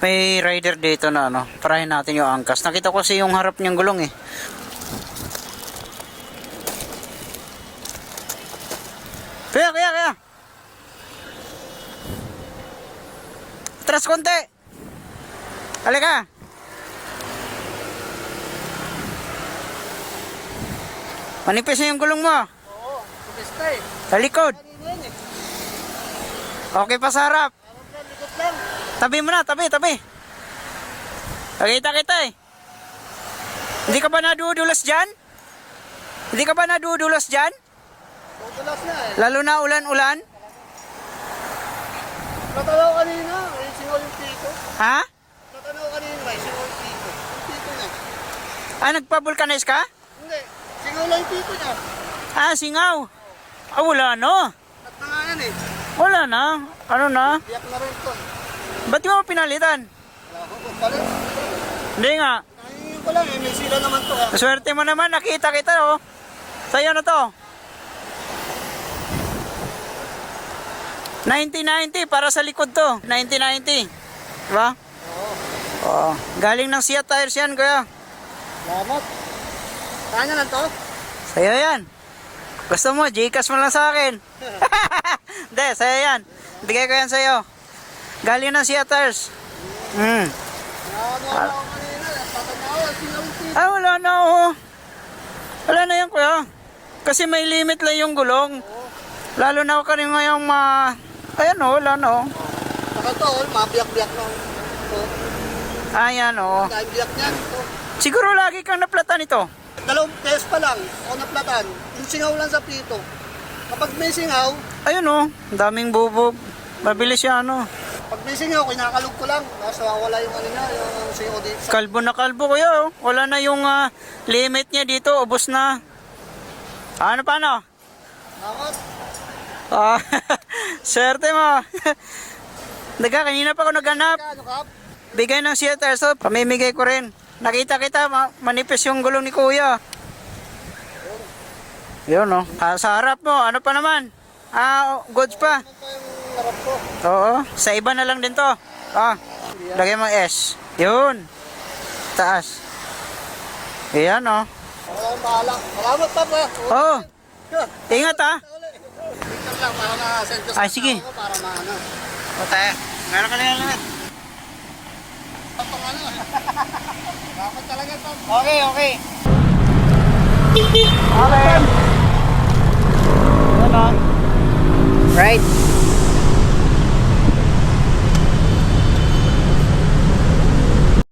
May rider dito na ano, parahin natin yung angkas. Nakita ko kasi yung harap niyang gulong eh. Kaya, kaya, kaya. Atras konti. Halika. Manipis na yung gulong mo. Oo, kumista eh. Sa likod. Eh. Okay pa sa harap. Parang lang, likot lang. Tabi mo na, tabi, tabi. Nakita kita eh. Hindi ka ba nadudulas dyan? Hindi ka ba nadudulas dyan? Na eh. Lalo na ulan-ulan? Natanaw kanina, may singaw yung pito. Ha? Natanaw kanina, may singaw yung pito. Yung pito niya. Ah, nagpa-vulcanize ka? Hindi, singaw lang yung pito niya. Ah, singaw. Ah, wala na. At na nga yan eh. Wala na. Ano na? Biyak na rin to. Ba't mo pinalitan? Hindi nga. Nangingin ko lang eh, may sila naman to ah. Swerte mo naman, nakita kita oh. Sa'yo na to. 1990 para sa likod to. 1990. Diba? Oo. Oo. Galing ng Sia Tires yan, kuya. Salamat. Kanya lang to? Sa'yo yan. Gusto mo, Gcash mo lang sa akin. Hindi, sa'yo yan. Bigay ko yan sa'yo. Galing ng ako kanina, yung pito. Ah, wala na oh. Wala na yan, kuya. Kasi may limit lang yung gulong. Lalo na ka rin ngayong ma... Ayan oh, wala na oh. Saka to, mabiyak-biyak na. To. Ayan oh. Dahil biyak niyan. Siguro lagi kang naplatan ito. Dalawang test pa lang, ako naplatan. Yung singaw lang sa pito. Kapag may singaw, Ayun oh, ang daming bubog. Mabilis siya ano. Pag may singaw, kinakalog ko lang. Tapos wala yung ano niya, yung singaw dito. Sa... Kalbo na kalbo kuya oh. Wala na yung ah, limit niya dito, ubos na. Ano pa no? Nakot. Ah, swerte mo. Daga, kanina pa ako naghanap. Ano? Bigay ng theater, so pamimigay ko rin. Nakita kita, ma- manipis yung gulong ni kuya. Yun oh. Ah, sa harap mo, ano pa naman? Ah, goods pa. Harap ko? Oo, sa iba na lang din to. Ah, lagay mo S. Yun. Taas. Ayan oh. Wala akong bahala. Salamat pa pa. Oh, ingat ah. Na-send ko Ay, sige. Para maano. Ote, meron ka na yan lahat. Ano. Dapat talaga to. Okay, okay. Okay. Right.